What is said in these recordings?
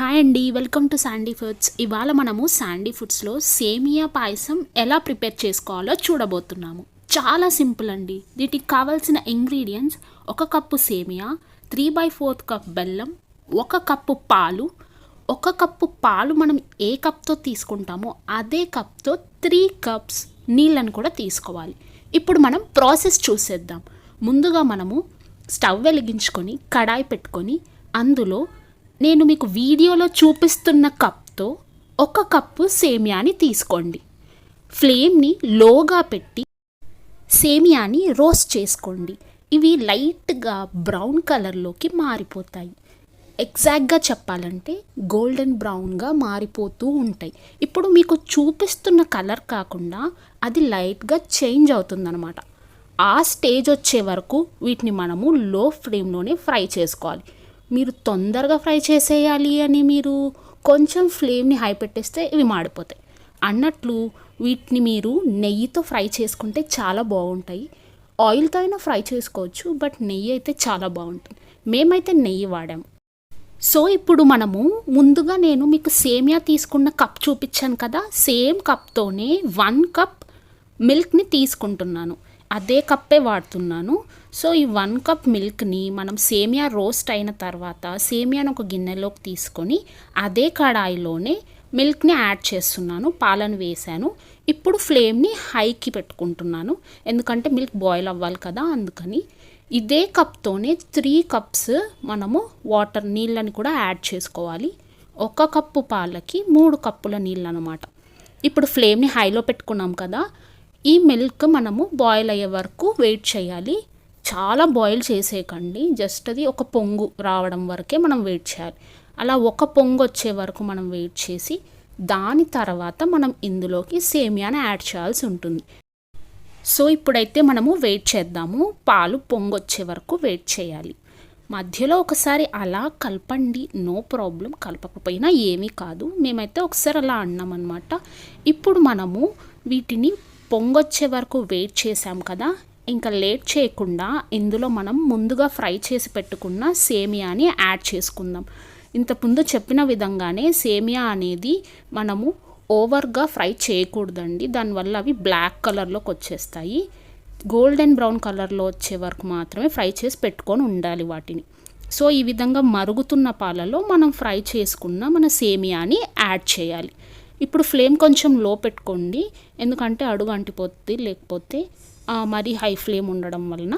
Hi అండి welcome to Sandy foods ఇవాళ మనము శాండీ ఫుడ్స్లో సేమియా పాయసం ఎలా ప్రిపేర్ చేసుకోవాలో చూడబోతున్నాము. చాలా సింపుల్ అండి. వీటికి కావాల్సిన ఇంగ్రీడియంట్స్ ఒక కప్పు సేమియా త్రీ బై ఫోర్త్ కప్ బెల్లం ఒక కప్పు పాలు. ఒక కప్పు పాలు మనం ఏ కప్తో తీసుకుంటామో అదే కప్తో త్రీ కప్స్ నీళ్ళను కూడా తీసుకోవాలి. ఇప్పుడు మనం ప్రాసెస్ చూసేద్దాం. ముందుగా మనము స్టవ్ వెలిగించుకొని కడాయి పెట్టుకొని అందులో నేను మీకు వీడియోలో చూపిస్తున్న కప్తో ఒక కప్పు సేమియాని తీసుకోండి. ఫ్లేమ్ని లోగా పెట్టి సేమియాని రోస్ట్ చేసుకోండి. ఇవి లైట్గా బ్రౌన్ కలర్లోకి మారిపోతాయి. ఎగ్జాక్ట్గా చెప్పాలంటే గోల్డెన్ బ్రౌన్గా మారిపోతూ ఉంటాయి. ఇప్పుడు మీకు చూపిస్తున్న కలర్ కాకుండా అది లైట్గా చేంజ్ అవుతుందన్నమాట. ఆ స్టేజ్ వచ్చే వరకు వీటిని మనము లో ఫ్లేమ్లోనే ఫ్రై చేసుకోవాలి. మీరు తొందరగా ఫ్రై చేసేయాలి అని మీరు కొంచెం ఫ్లేమ్ని హై పెట్టేస్తే ఇవి మాడిపోతాయి. అన్నట్లు వీటిని మీరు నెయ్యితో ఫ్రై చేసుకుంటే చాలా బాగుంటాయి. ఆయిల్తో అయినా ఫ్రై చేసుకోవచ్చు బట్ నెయ్యి అయితే చాలా బాగుంటుంది. మేమైతే నెయ్యి వాడాము. సో ఇప్పుడు మనము ముందుగా నేను మీకు సేమియా తీసుకున్న కప్ చూపించాను కదా. సేమ్ కప్తోనే వన్ కప్ మిల్క్ని తీసుకుంటున్నాను. అదే కప్పే వాడుతున్నాను. సో ఈ వన్ కప్ మిల్క్ని మనం సేమియా రోస్ట్ అయిన తర్వాత సేమియాను ఒక గిన్నెలోకి తీసుకొని అదే కడాయిలోనే మిల్క్ని యాడ్ చేస్తున్నాను పాలను వేశాను. ఇప్పుడు ఫ్లేమ్ని హైకి పెట్టుకుంటున్నాను. ఎందుకంటే మిల్క్ బాయిల్ అవ్వాలి కదా అందుకని. ఇదే కప్తోనే త్రీ కప్స్ మనము వాటర్ నీళ్ళని కూడా యాడ్ చేసుకోవాలి. ఒక కప్పు పాలకి మూడు కప్పుల నీళ్ళు అనమాట ఇప్పుడు ఫ్లేమ్ని హైలో పెట్టుకున్నాం కదా ఈ మిల్క్ మనము బాయిల్ అయ్యే వరకు వెయిట్ చేయాలి. చాలా బాయిల్ చేసేయకండి. జస్ట్ అది ఒక పొంగు రావడం వరకే మనం వెయిట్ చేయాలి. అలా ఒక పొంగు వచ్చే వరకు మనం వెయిట్ చేసి దాని తర్వాత మనం ఇందులోకి సేమియాని యాడ్ చేయాల్సి ఉంటుంది. సో ఇప్పుడైతే మనము వెయిట్ చేద్దాము. పాలు పొంగొచ్చే వరకు వెయిట్ చేయాలి. మధ్యలో ఒకసారి అలా కలపండి. నో ప్రాబ్లం కలపకపోయినా ఏమీ కాదు. మేమైతే ఒకసారి అలా అన్నామన్నమాట. ఇప్పుడు మనము వీటిని పొంగొచ్చే వరకు వెయిట్ చేసాం కదా. ఇంకా లేట్ చేయకుండా ఇందులో మనం ముందుగా ఫ్రై చేసి పెట్టుకున్న సేమియాని యాడ్ చేసుకుందాం. ఇంతకుముందు చెప్పిన విధంగానే సేమియా అనేది మనము ఓవర్గా ఫ్రై చేయకూడదండి. దానివల్ల అవి బ్లాక్ కలర్లోకి వచ్చేస్తాయి. గోల్డెన్ బ్రౌన్ కలర్లో వచ్చే వరకు మాత్రమే ఫ్రై చేసి పెట్టుకొని ఉండాలి వాటిని. సో ఈ విధంగా మరుగుతున్న పాలలో మనం ఫ్రై చేసుకున్న మన సేమియాని యాడ్ చేయాలి. ఇప్పుడు ఫ్లేమ్ కొంచెం లో పెట్టుకోండి. ఎందుకంటే అడుగు అంటిపోతుంది లేకపోతే మరీ హై ఫ్లేమ్ ఉండడం వలన.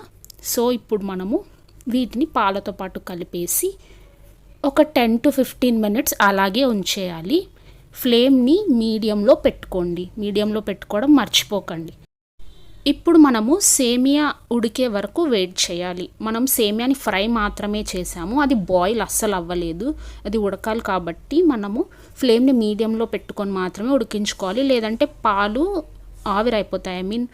సో ఇప్పుడు మనము వీటిని పాలతో పాటు కలిపేసి ఒక టెన్ టు ఫిఫ్టీన్ మినిట్స్ అలాగే ఉంచేయాలి. ఫ్లేమ్ని మీడియంలో పెట్టుకోండి. మీడియంలో పెట్టుకోవడం మర్చిపోకండి. ఇప్పుడు మనము సేమియా ఉడికే వరకు వెయిట్ చేయాలి. మనం సేమియాని ఫ్రై మాత్రమే చేసాము. అది బాయిల్ అస్సలు అవ్వలేదు. అది ఉడకాలి కాబట్టి మనము ఫ్లేమ్ని మీడియంలో పెట్టుకొని మాత్రమే ఉడికించుకోవాలి. లేదంటే పాలు ఆవిరైపోతాయి. ఐ మీన్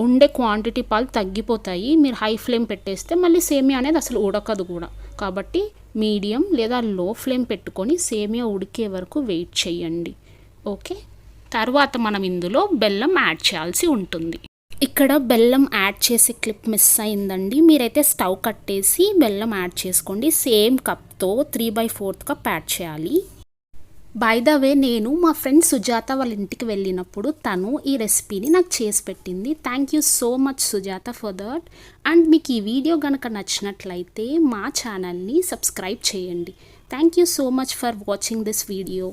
ఉండే క్వాంటిటీ పాలు తగ్గిపోతాయి. మీరు హై ఫ్లేమ్ పెట్టేస్తే మళ్ళీ సేమియా అనేది అసలు ఉడకదు కూడా. కాబట్టి మీడియం లేదా లో ఫ్లేమ్ పెట్టుకొని సేమియా ఉడికే వరకు వెయిట్ చేయండి. ఓకే? తర్వాత మనం ఇందులో బెల్లం యాడ్ చేయాల్సి ఉంటుంది. ఇక్కడ బెల్లం యాడ్ చేసే క్లిప్ మిస్ అయిందండి. మీరైతే స్టవ్ కట్టేసి బెల్లం యాడ్ చేసుకోండి. సేమ్ కప్తో three by fourth cup add చేయాలి. బై ద వే నేను మా ఫ్రెండ్ సుజాత వాళ్ళ ఇంటికి వెళ్ళినప్పుడు తను ఈ రెసిపీని నాకు చేసి పెట్టింది. Thank you so much Sujatha for that and మీకు ఈ వీడియో కనుక నచ్చినట్లయితే మా ఛానల్ని సబ్స్క్రైబ్ చేయండి. Thank you so much for watching this video